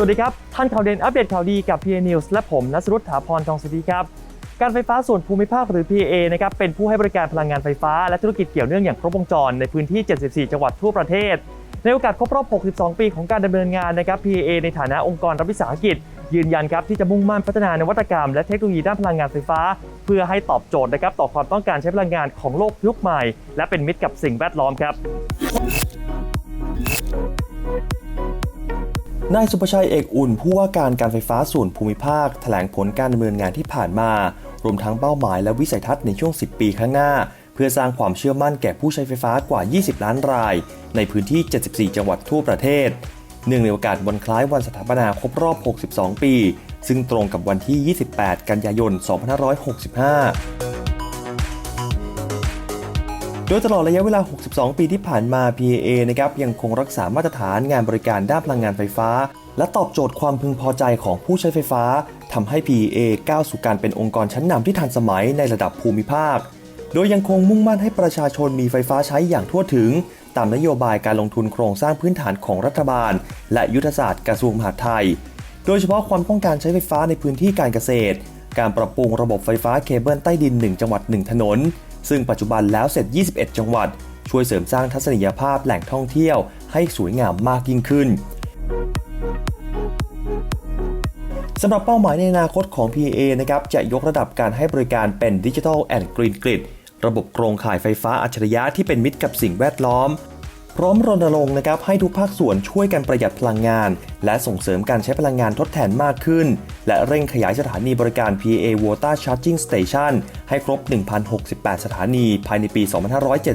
วัสดีครับท่านข่าวเด่นอัปเดตข่าวดีกับ PA News และผมนัสรุตถาพรทองสุธีครับ การไฟฟ้าส่วนภูมิภาคหรือ PA นะครับเป็นผู้ให้บริการพลังงานไฟฟ้าและธุรกิจเกี่ยวเนื่องอย่างครบวงจรในพื้นที่ 74 จังหวัดทั่วประเทศ ในโอกาสครบรอบ 62 ปีของการดำเนินงานนะครับ PA ในฐานะองค์กรรัฐวิสาหกิจ ยืนยันครับที่จะมุ่งมั่นพัฒนานวัตกรรมและเทคโนโลยีด้านพลังงานไฟฟ้า เพื่อให้ตอบโจทย์นะครับต่อความต้องการใช้พลังงานของโลกยุคใหม่ และเป็นมิตรกับสิ่งแวดล้อมครับ นายสุภชัยเอกอุ่นผู้ว่าการการไฟฟ้าส่วนภูมิภาคแถลงผลการดำเนินงานที่ผ่านมา รวมทั้งเป้าหมายและวิสัยทัศน์ในช่วง 10 ปีข้างหน้า เพื่อสร้างความเชื่อมั่นแก่ผู้ใช้ไฟฟ้ากว่า 20 ล้านราย ในพื้นที่ 74 จังหวัดทั่วประเทศ เนื่องในโอกาสวันคล้ายวันสถาปนาครบรอบ 62 ปี ซึ่งตรงกับวันที่ 28 กันยายน 2565 โดยตลอดระยะเวลา 62 ปีที่ผ่านมา PAA นะครับยังคงรักษามาตรฐานงานบริการด้านพลังงานไฟฟ้า และตอบโจทย์ความพึงพอใจของผู้ใช้ไฟฟ้าทำให้ PAA ก้าวสู่การเป็นองค์กรชั้นนำที่ทันสมัยในระดับภูมิภาค โดยยังคงมุ่งมั่นให้ประชาชนมีไฟฟ้าใช้อย่างทั่วถึง ตามนโยบายการลงทุนโครงสร้างพื้นฐานของรัฐบาล และยุทธศาสตร์กระทรวงมหาดไทย โดยเฉพาะความต้องการใช้ไฟฟ้าในพื้นที่การเกษตร การปรับปรุงระบบไฟฟ้าเคเบิลใต้ดิน 1 จังหวัด 1 ถนน ซึ่งปัจจุบันแล้วเสร็จ 21 จังหวัด ช่วยเสริมสร้างทัศนียภาพแหล่งท่องเที่ยวให้สวยงามมากยิ่งขึ้นสำหรับเป้าหมายในอนาคตของ PA นะครับจะยกระดับการให้บริการเป็นดิจิทัลแอนด์กรีนกริดระบบโครงข่ายไฟฟ้าอัจฉริยะที่เป็นมิตรกับสิ่งแวดล้อม พร้อมรณรงค์นะครับให้ทุกภาคส่วนช่วยกันประหยัดพลังงาน และส่งเสริมการใช้พลังงานทดแทนมากขึ้น และเร่งขยายสถานีบริการ PA Water Charging Station ให้ครบ 1,068 สถานีภายในปี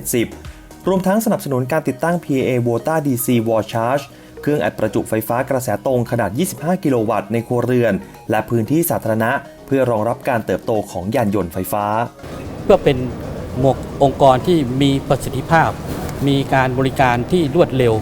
2570 รวมทั้งสนับสนุนการติดตั้ง PA Water DC Wall Charge เครื่องอัดประจุไฟฟ้ากระแสตรงขนาด 25 กิโลวัตต์ในครัวเรือน และพื้นที่สาธารณะ เพื่อรองรับการเติบโตของยานยนต์ไฟฟ้า เพื่อเป็นหมวกองค์กรที่มีประสิทธิภาพ มีการบริการที่รวดเร็ว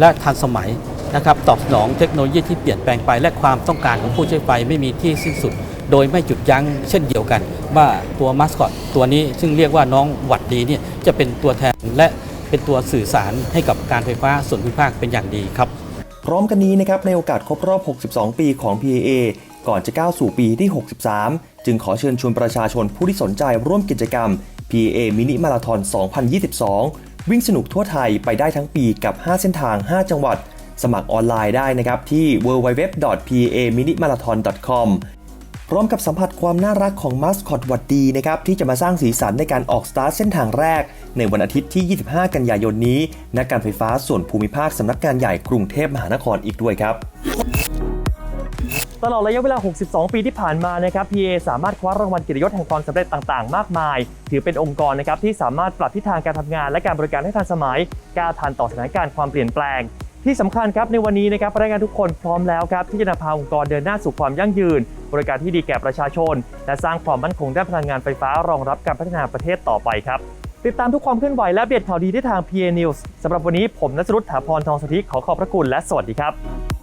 และทันสมัยนะครับตอบสนองเทคโนโลยีที่เปลี่ยนแปลงไป และความต้องการของผู้ใช้ไฟไม่มีที่สิ้นสุด โดยไม่หยุดยั้งเช่นเดียวกัน ว่าตัวมัสคอตตัวนี้ซึ่งเรียกว่าน้องหวัดดีเนี่ยจะเป็นตัวแทนและเป็นตัวสื่อสารให้กับการไฟฟ้าส่วนภูมิภาคเป็นอย่างดีครับ พร้อมกันนี้นะครับในโอกาสครบรอบ 62 ปีของ PAA ก่อนจะก้าวสู่ปีที่ 63 จึงขอเชิญชวนประชาชนผู้ที่สนใจร่วมกิจกรรม PAA มินิมาราธอน2022 วิ่งสนุกทั่วไทยไปได้ทั้งปีกับ 5 เส้นทาง 5 จังหวัด สมัครออนไลน์ได้นะครับที่ www.paminimarathon.com พร้อมกับสัมผัสความน่ารักของมัสคอตวัดดีนะครับที่จะมาสร้างสีสันในการออกสตาร์ทเส้นทางแรก ในวันอาทิตย์ที่ 25 กันยายนนี้ณการไฟฟ้าส่วนภูมิภาคสำนักงานใหญ่กรุงเทพมหานครอีกด้วยครับ ตลอดระยะเวลา 62 ปีที่ผ่านมานะครับ PA สามารถคว้ารางวัลเกียรติยศแห่งความสำเร็จต่างๆ มากมาย ถือเป็นองค์กรนะครับที่สามารถปรับทิศทางการทำงานและการบริการให้ทันสมัยก้าวทันต่อสถานการณ์ความเปลี่ยนแปลง ที่สำคัญครับในวันนี้นะครับพนักงานทุกคนพร้อมแล้วครับที่จะนำพาองค์กรเดินหน้าสู่ความยั่งยืน บริการที่ดีแก่ประชาชน และสร้างความมั่นคงด้านพลังงานไฟฟ้ารองรับการพัฒนาประเทศต่อไปครับติดตามทุกความเคลื่อนไหวและอัปเดข่าวดีได้ทาง PA News สำหรับวันนี้ผมนัสรุตถาพรทองสถิขอขอบพระคุณและสวัสดีครับ